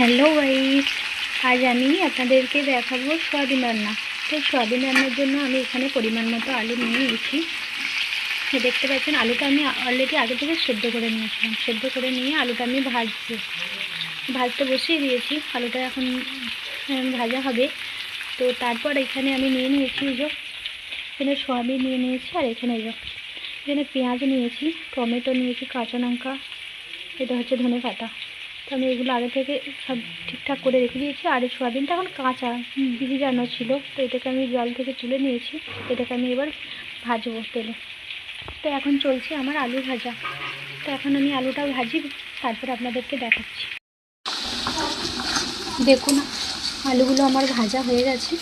Hello guys, আজ আমি আপনাদেরকে দেখাবো সয়াবিন রান্না। তো সয়াবিন রান্নার জন্য আমি এখানে পরিমাণ মতো আলু নিয়ে নিয়েছি। দেখতে পাচ্ছেন, আলুটা আমি অলরেডি আগে থেকে সেদ্ধ করে নিয়েছিলাম। সেদ্ধ করে নিয়ে আলুটা আমি ভাজছি ভাজতে বসিয়ে দিয়েছি, আলুটা এখন ভাজা হবে। তো তারপর এখানে আমি নিয়ে নিয়েছি যে, এখানে সয়াবিন নিয়ে নিয়েছি আর এখানে এই এখানে পেঁয়াজ নিয়েছি, টমেটো নিয়েছি, কাঁচা লঙ্কা, এটা হচ্ছে ধনে পাতা। তো আমি এগুলো আগে থেকে সব ঠিকঠাক করে রেখে দিয়েছি। আর এই সোয়াবিনটা এখন কাঁচা ভিজানো ছিল। তো এটাকে আমি জল থেকে তুলে নিয়েছি। এটাকে আমি এবার ভাজবো তেলে। তো এখন চলছে আমার আলু ভাজা। তো এখন আমি আলুটা ভাজি তারপর আপনাদেরকে দেখাচ্ছি। দেখুন, আলুগুলো আমার ভাজা হয়ে গেছে।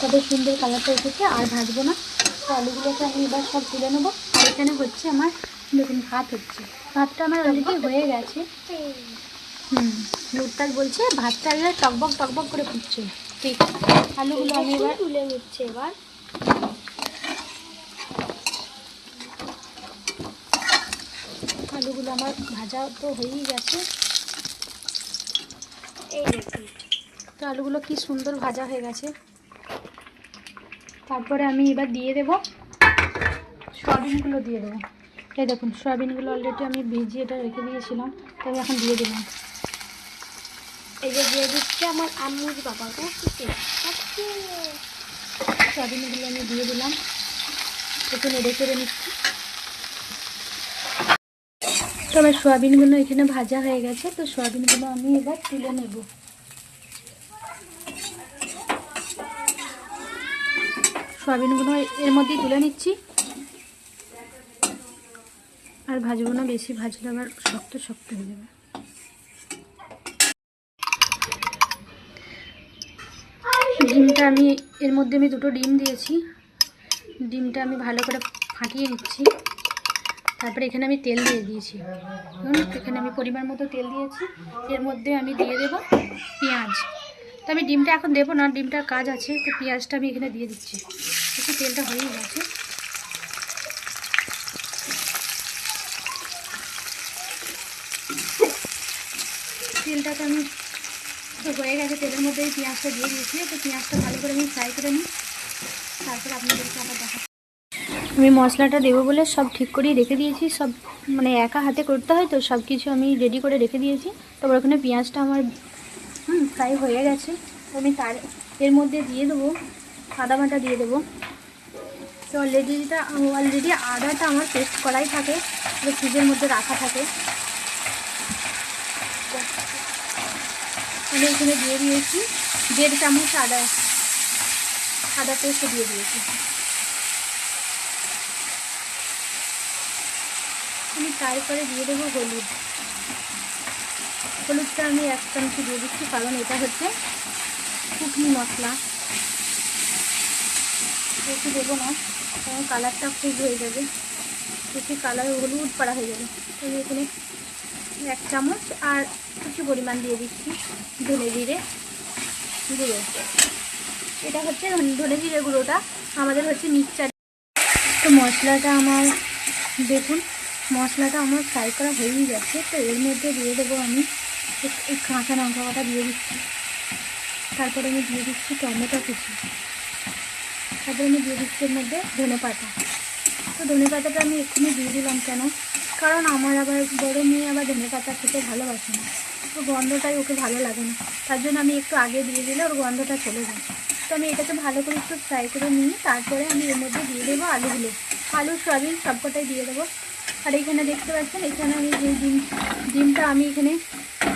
কত সুন্দর কালারটা এসেছে, আর ভাজবো না। তো আলুগুলোকে আমি এবার সব তুলে নেব। আর এখানে হচ্ছে আমার দেখুন ভাত হচ্ছে। ভাতটা আমার অলরেডি হয়ে গেছে। হুম লুটতাল বলছে ভাতটা এবার টকবক টকবক করে ফুটছে। ঠিক আলুগুলো আমি এবার তুলে নিচ্ছে এবার। আলুগুলো আমার ভাজা তো হয়েই গেছে। এই দেখুন। তো আলুগুলো কি সুন্দর ভাজা হয়ে গেছে। তারপরে আমি এবার দিয়ে দেব। সয়াবিনগুলো দিয়ে দেবো। এই দেখুন, সয়াবিনগুলো অলরেডি আমি ভিজিয়ে এটা রেখে দিয়েছিলাম তো আমি এখন দিয়ে দিলাম। এই যে দিয়ে দিচ্ছে আমার আম্মুর বাবা সয়াবিনগুলো আমি দিয়ে দিলাম। একটু নেড়ে চেড়ে নিচ্ছি। তো আমার সয়াবিনগুলো এখানে ভাজা হয়ে গেছে, তো সয়াবিনগুলো আমি এবার তুলে নেব। সয়াবিনগুলো এর মধ্যেই তুলে নিচ্ছি। আর ভাজবো না, বেশি ভাজলে আবার শক্ত শক্ত হয়ে যাবে। ডিমটা আমি, এর মধ্যে আমি দুটো ডিম দিয়েছি। ডিমটা আমি ভালো করে ফাটিয়ে নিচ্ছি। তারপরে এখানে আমি তেল দিয়ে দিয়েছি। এখানে আমি পরিমাণ মতো তেল দিয়েছি। এর মধ্যে আমি দিয়ে দেব পেঁয়াজ। তো আমি ডিমটা এখন দেবো না, ডিমটার কাজ আছে। তো পেঁয়াজটা আমি এখানে দিয়ে দিচ্ছি। তেলটা হয়েই গেছে। তেলটাকে আমি তো হয়ে গেছে, তেলের মধ্যে পেঁয়াজটা দিয়ে দিয়েছি। তো পেঁয়াজটা ভালো করে আমি ফ্রাই করে নিই। তারপর আপনাদেরকে আবার দেখা আমি মশলাটা দেবো বলে সব ঠিক করেই রেখে দিয়েছি। সব মানে একা হাতে করতে হয় তো সব কিছু আমি রেডি করে রেখে দিয়েছি। তারপর ওখানে পেঁয়াজটা আমার, হুম ফ্রাই হয়ে গেছে। আমি তার, এর মধ্যে দিয়ে দেবো, আদা বাটা দিয়ে দেবো। তো অলরেডিটা অলরেডি আদাটা আমার পেস্ট করাই থাকে। ফ্রিজের মধ্যে রাখা থাকে। আমি এখানে দিয়ে দিয়েছি দেড় চামচ আদা আদা পেস্ট দিয়ে দিয়েছি। আমি তারপরে দিয়ে দেবো হলুদ। হলুদটা আমি এক চামচ দিয়ে দিচ্ছি, কারণ এটা হচ্ছে শুকনি মশলা। বেশি দেবো না, কারণ কালারটা খুব হয়ে যাবে। বেশি কালার হলুদ পাড়া হয়ে যাবে। এখানে এক চামচ আর কিছু পরিমাণ দিয়ে দিচ্ছি ধনে জিরে। গুঁড়ো এটা হচ্ছে ধনে জিরে গুঁড়োটা। আমাদের হচ্ছে মিক্সচার। তো মশলাটা আমার, দেখুন, মশলাটা আমার ফ্রাই করা হয়েই গেছে তো এর মধ্যে দিয়ে দেবো আমি এই কাঁচা লঙ্কা কটা দিয়ে দিচ্ছি। তারপরে আমি দিয়ে দিচ্ছি টমেটো কুচি। তারপরে আমি দিয়ে দিচ্ছি এর মধ্যে ধনে পাতা। তো ধনে পাতাটা আমি এক্ষুনি দিয়ে দিলাম কেন? কারণ আমার আবার বড় মেয়ে আবার ধনে পাতা খেতে ভালোবাসে না। তো গন্ধটাই ওকে ভালো লাগে না। তার জন্য আমি একটু আগে দিয়ে দিলে ওর গন্ধটা চলে যায়। তো আমি এটাকে ভালো করে একটু ফ্রাই করে নিয়ে তারপরে আমি এর মধ্যে দিয়ে দেবো আলুগুলো। আলু, সয়াবিন সবকটাই দিয়ে দেবো। আর এখানে দেখতে পাচ্ছেন, এখানে আমি যে ডিম, ডিমটা আমি এখানে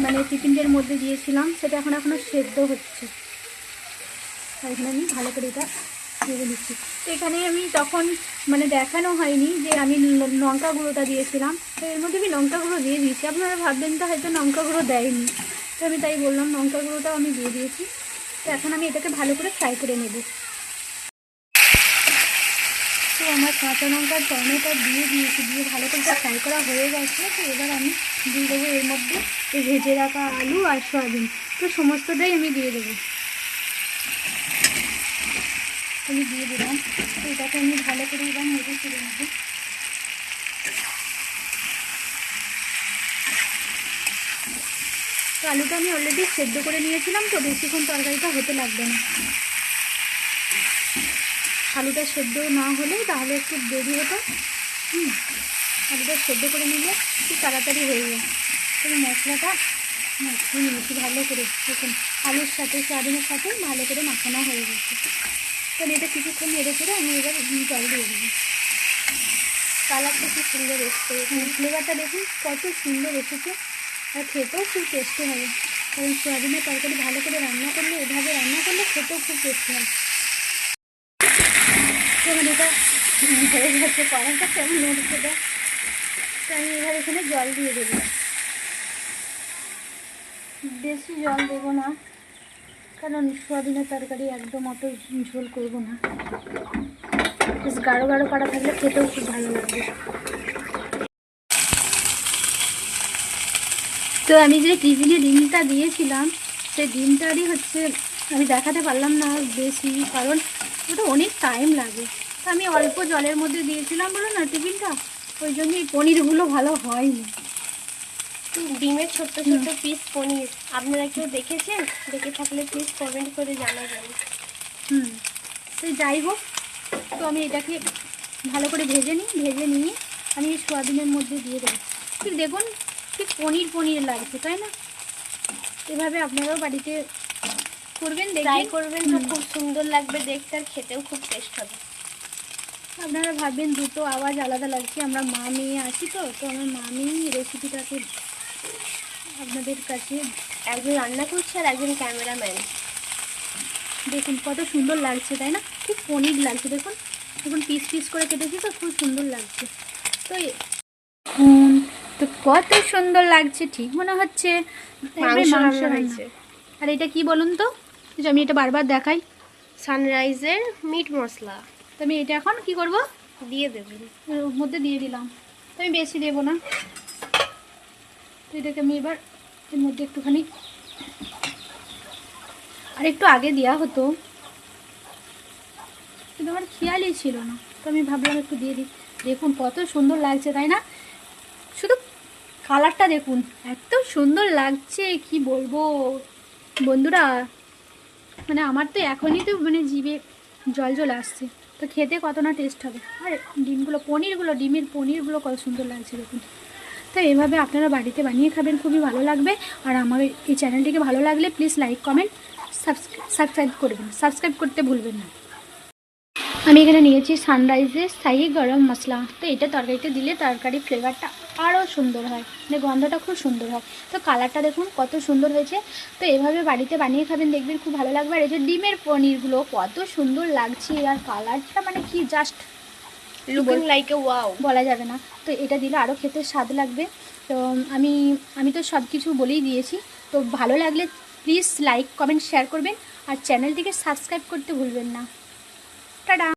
মানে টিফিনের মধ্যে দিয়েছিলাম, সেটা এখন এখনও সেদ্ধ হচ্ছে। আর এখানে আমি ভালো করে এটা ভেজে নিচ্ছি এখানে আমি তখন মানে দেখানো হয়নি যে আমি লঙ্কা গুঁড়োটা দিয়েছিলাম। তো এর মধ্যে আমি লঙ্কা গুঁড়ো দিয়ে দিয়েছি। আপনারা ভাববেন তো হয়তো লঙ্কা গুঁড়ো দেয়নি। তো আমি তাই বললাম, লঙ্কা গুঁড়োটাও আমি দিয়ে দিয়েছি। তো এখন আমি এটাকে ভালো করে ফ্রাই করে নেব। তো আমার কাঁচা লঙ্কার টমেটো দিয়ে দিয়েছি, দিয়ে ভালো করে ফ্রাই করা হয়ে গেছে। তো এবার আমি দিয়ে দেবো এর মধ্যে ভেজে রাখা আলু আর সয়াবিন। তো সমস্তটাই আমি দিয়ে দেবো। আমি দিয়ে দিলাম। তো এটাকে আমি ভালো করে এবার নেড়ে চেড়ে নেব। আলুটা আমি অলরেডি সেদ্ধ করে নিয়েছিলাম তো, বেশিক্ষণ তরকারিটা হতে লাগবে না। আলুটা সেদ্ধ না হলে তাহলে একটু দেরি হতো। হুম, আলুটা সেদ্ধ করে নিলে খুব তাড়াতাড়ি হয়ে যায়। তো মশলাটা মাখিয়ে নিয়েছি ভালো করে। দেখুন, আলুর সাথে, সয়াবিনের সাথে ভালো করে মাখানো হয়ে গেছে। তাহলে এটা কিছুক্ষণ নেড়ে করে আমি এবার জল দিয়ে দেবো কালারটা খুব সুন্দর এসছে। ফ্লেভারটা দেখুন কত সুন্দর এসেছে। আর খেতেও খুব টেস্টি হবে কারণ সয়াবিনের তরকারি ভালো করে রান্না করলে এভাবে রান্না করলে খেতেও খুব টেস্টি হয়। আমার এটা? হয়ে যাচ্ছে কড়াইটা কেমন নড়ছে তো আমি এবার এখানে জল দিয়ে দেবো বেশি জল দেবো না। কারণ সোয়াবিনের তরকারি একদম অত ঝোল করব না। বেশ গাঢ় গাঢ় করা থাকলে খেতেও খুব ভালো লাগবে। তো আমি যে টিফিনে ডিমটা দিয়েছিলাম, সেই ডিমটারই হচ্ছে আমি দেখাতে পারলাম না বেশি, কারণ ওটা অনেক টাইম লাগে। আমি অল্প জলের মধ্যে দিয়েছিলাম বলো না টিফিনটা? ওই জন্যই পনিরগুলো ভালো হয়নি। ডিমের ছোট্ট ছোট্ট পিস পনির। আপনারা কেউ দেখেছেন? দেখে থাকলে প্লিজ কমেন্ট করে জানাবেন। হুম। তো যাই হোক তো আমি এটাকে ভালো করে ভেজে নিই ভেজে নিয়ে আমি এই সোয়াবিনের মধ্যে দিয়ে দেবো। ঠিক দেখুন ঠিক পনির পনির লাগছে তাই না? এভাবে আপনারাও বাড়িতে করবেন ট্রাই করবেন তো খুব সুন্দর লাগবে দেখতে আর খেতেও খুব টেস্ট হবে। আপনারা ভাববেন দুটো আওয়াজ আলাদা লাগছে আমরা মা মেয়ে আছি তো তো আমার মামি রেসিপিটাকে আপনাদের কাছে একজন রান্না করছে আর একজন ক্যামেরাম্যান। দেখুন কত সুন্দর লাগছে তাই না? ঠিক পনির লাগছে দেখুন। এখন পিস পিস করে কেটেছি তো খুব সুন্দর লাগছে। তো তো কত সুন্দর লাগছে ঠিক মনে হচ্ছে। মাংস। হয়েছে আর এটা কি বলুন তো? আমি এটা বারবার দেখাই। সানরাইজের মিট মশলা। তো আমি এটা এখন কি করব? দিয়ে দেবেন। এর মধ্যে দিয়ে দিলাম। তো আমি বেশি দেবো না। তো এটাকে আমি এবার এর মধ্যে একটুখানি আর একটু আগে দেওয়া হতো। কিন্তু আমার খেয়ালই ছিল না। তো আমি ভাবলাম একটু দিয়ে দিই। দেখুন, কত সুন্দর লাগছে, তাই না? শুধু কালারটা দেখুন। এত সুন্দর লাগছে, কি বলব? বন্ধুরা মানে আমার তো এখনই তো মানে জিভে জল জল আসছে। তো খেতে কত না টেস্ট হবে? আর ডিমগুলো, পনিরগুলো, ডিমের পনিরগুলো কত সুন্দর লাগছে দেখুন। তো এভাবে আপনারা বাড়িতে বানিয়ে খাবেন, খুবই ভালো লাগবে। আর আমার এই চ্যানেলটিকে ভালো লাগলে প্লিজ লাইক কমেন্ট সাবস্ক্রাইব করবেন। সাবস্ক্রাইব করতে ভুলবেন না। আমি এখানে নিয়েছি সানরাইজের শাহি গরম মশলা। তো এটা তরকারিতে দিলে তরকারি ফ্লেভারটা আরও সুন্দর হয়। মানে গন্ধটা খুব সুন্দর হয়। তো কালারটা দেখুন কত সুন্দর হয়েছে। তো এভাবে বাড়িতে বানিয়ে খাবেন, দেখবেন খুব ভালো লাগবে। আর এই যে ডিমের পনিরগুলো, কত সুন্দর লাগছে। আর কালারটা মানে কি just looking like a wow বলা যাবে না। তো এটা দিলে আরও খেতে স্বাদ লাগবে। তো আমি আমি তো সব কিছু বলেই দিয়েছি। তো ভালো লাগলে প্লিজ লাইক কমেন্ট শেয়ার করবেন। আর চ্যানেলটিকে সাবস্ক্রাইব করতে ভুলবেন না। টাটা!